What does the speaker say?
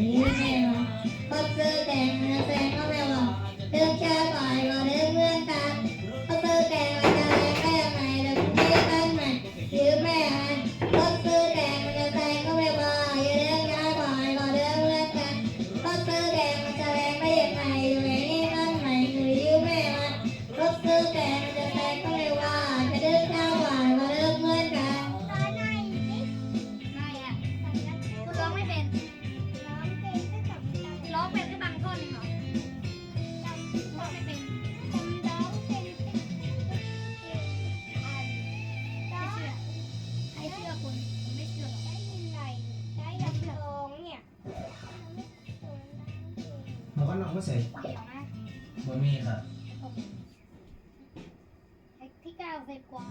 有名な骨伝の線を อนน้องมาใส่เดี๋ยวนะบ่มีครับไอ้ที่เก้าสิบกว่า